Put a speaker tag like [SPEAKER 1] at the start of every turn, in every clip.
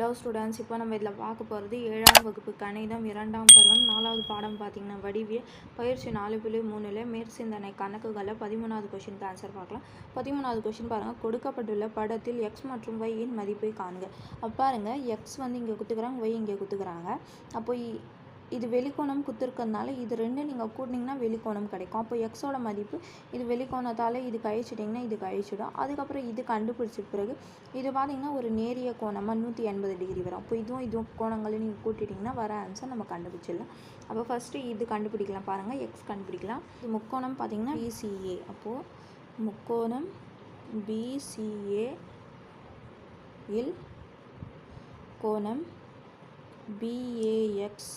[SPEAKER 1] Hello students இப்போ நம்ம இதில் பார்க்க போகிறது ஏழாம் வகுப்பு கணிதம் இரண்டாம் பருவம் நாலாவது பாடம் பார்த்தீங்கன்னா வடிவியல் பயிற்சி நாலு புள்ளி மூணில் மேற்சிந்தனை கணக்குகளில் பதிமூணாவது கொஷினுக்கு ஆன்சர் பார்க்கலாம். பதிமூணாவது கொஷின் பாருங்கள் கொடுக்கப்பட்டுள்ள படத்தில் எக்ஸ் மற்றும் y இன் மதிப்பை காணுங்க. அப்போ பாருங்கள் எக்ஸ் வந்து இங்கே குத்துக்கிறாங்க ஒய் இங்கே குத்துக்கிறாங்க. அப்போ இது வெளிக்கோணம் குத்துருக்கறதுனால இது ரெண்டும் நீங்கள் கூட்டினீங்கன்னா வெளிக்கோணம் கிடைக்கும். அப்போ எக்ஸோட மதிப்பு இது வெளிக்கோணத்தால் இது கழிச்சிட்டிங்கன்னா இது கழிச்சிடும் அதுக்கப்புறம் இது கண்டுபிடிச்ச பிறகு இது பார்த்திங்கன்னா ஒரு நேரிய கோணமாக நூற்றி எண்பது டிகிரி வரும். அப்போ இதுவும் இதுவும் கோணங்களை நீங்கள் கூட்டிட்டிங்கன்னா வர ஆன்சர் நம்ம கண்டுபிடிச்சிடலாம். அப்போ ஃபஸ்ட்டு இது கண்டுபிடிக்கலாம் பாருங்கள் எக்ஸ் கண்டுபிடிக்கலாம். இது முக்கோணம் பார்த்தீங்கன்னா பிசிஏ அப்போது முக்கோணம் பிசிஏ இல் கோணம் பிஏஎக்ஸ்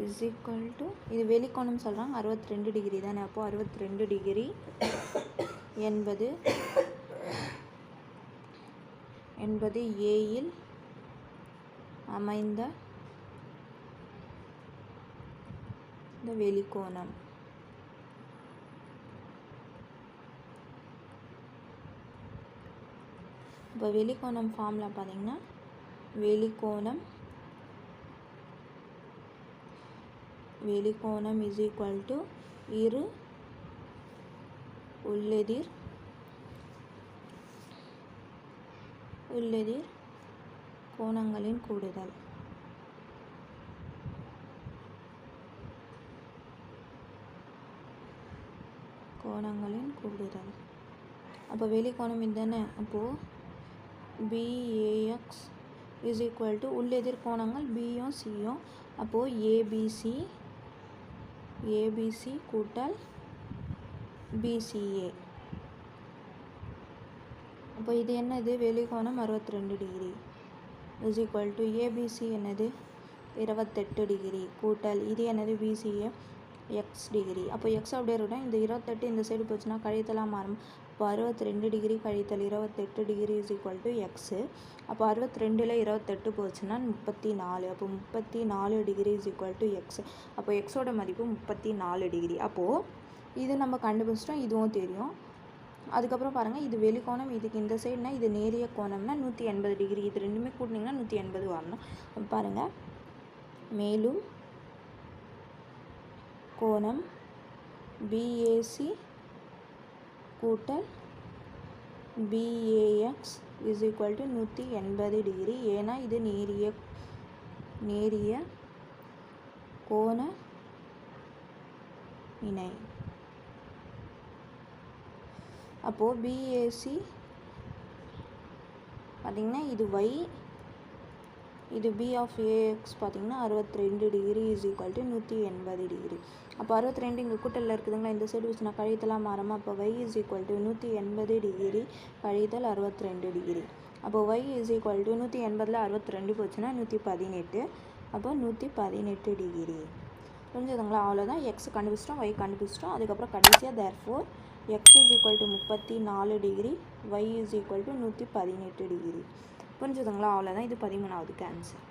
[SPEAKER 1] இஸ் ஈக்குவல் டு இது வெளிக்கோணம் சொல்கிறாங்க அறுபத்தி ரெண்டு டிகிரி தானே. அப்போது அறுபத்தி ரெண்டு டிகிரி என்பது என்பது ஏயில் அமைந்த இந்த வெளிக்கோணம். இப்போ வெளிக்கோணம் ஃபார்மில் பார்த்தீங்கன்னா வெளிக்கோணம் வெளிக்கோணம் இஸ் ஈக்குவல் டு இரு உள்ளெதிர் உள்ளெதிர் கோணங்களின் கூடுதல். கோணங்களின் கூடுதல். அப்போ வெளிக்கோணம் இதுதானே? அப்போது பிஏஎக்ஸ் இஸ் ஈக்குவல் டு உள்ளெதிர் கோணங்கள் பியும் சியும் அப்போது ஏபிசி ஏபிசி கூட்டல் பிசிஏ. அப்போ இது என்னது? வெளிகோணம் அறுபத்தி ரெண்டு degree. Is equal to ABC என்னது? இருபத்தெட்டு டிகிரி. கூட்டல் இது என்னது? BCA X degree. அப்போ எக்ஸ் அப்படியே இருக்கட்டும் இந்த இருபத்தெட்டு இந்த சைடு போச்சுன்னா கழித்தலாம் மாறும். அப்போ அறுபத்தி ரெண்டு டிகிரி கழித்தல் இருபத்தெட்டு degree is equal to X அப்போ அறுபத்தி ரெண்டில் இருபத்தெட்டு போச்சுன்னா முப்பத்தி நாலு அப்போ முப்பத்தி நாலு degree is equal to X அப்போ எக்ஸோட மதிப்பு முப்பத்தி நாலு டிகிரி. அப்போது இது நம்ம கண்டுபிடிச்சிட்டோம் இதுவும் தெரியும். அதுக்கப்புறம் பாருங்கள் இது வெளிக்கோணம் இதுக்கு இந்த சைடுனா இது நேரிய கோணம்னா நூற்றி எண்பது டிகிரி. இது ரெண்டுமே கூட்டினீங்கன்னா நூற்றி எண்பது வரணும். பாருங்கள் மேலும் கோணம் பிஏசி கூட்டல் பிஏஎக்ஸ் இஸ் ஈக்குவல் டு நூற்றி எண்பது டிகிரி ஏன்னா இது நேரிய நேரிய கோண இணை. அப்போது பிஏசி பார்த்திங்கன்னா இது ஒய் இது பி ஆஃப் ஏஎக்ஸ் பார்த்தீங்கன்னா அறுபத்தி ரெண்டு டிகிரி இஸ் ஈக்குவல் டு நூற்றி எண்பது டிகிரி அப்போ அறுபத்தி ரெண்டு இங்கே கூட்டலில் இருக்குதுங்களா? இந்த சைடு வச்சுனா கழித்தலாம் மாறமா? அப்போ ஒய் இஸ் ஈக்குவல் டு நூற்றி எண்பது டிகிரி கழித்தல் அறுபத்தி ரெண்டு டிகிரி அப்போ ஒய் இஸ் ஈக்குவல் டு நூற்றி எண்பதில் அறுபத்தி ரெண்டு போச்சுன்னா நூற்றி பதினெட்டு. அப்போ நூற்றி பதினெட்டு டிகிரி புரிஞ்சுதுங்களா? அவ்வளோதான் எக்ஸ் கண்டுபிடிச்சிட்டோம் ஒய் கண்டுபிடிச்சிட்டோம். அதுக்கப்புறம் கடைசியாக therefore X is equal to முப்பத்தி நாலு degree Y is equal to நூற்றி பதினெட்டு டிகிரி புரிஞ்சுதுங்களா? அவ்வளோதான் இது பதிமூணாவது ஆன்சர்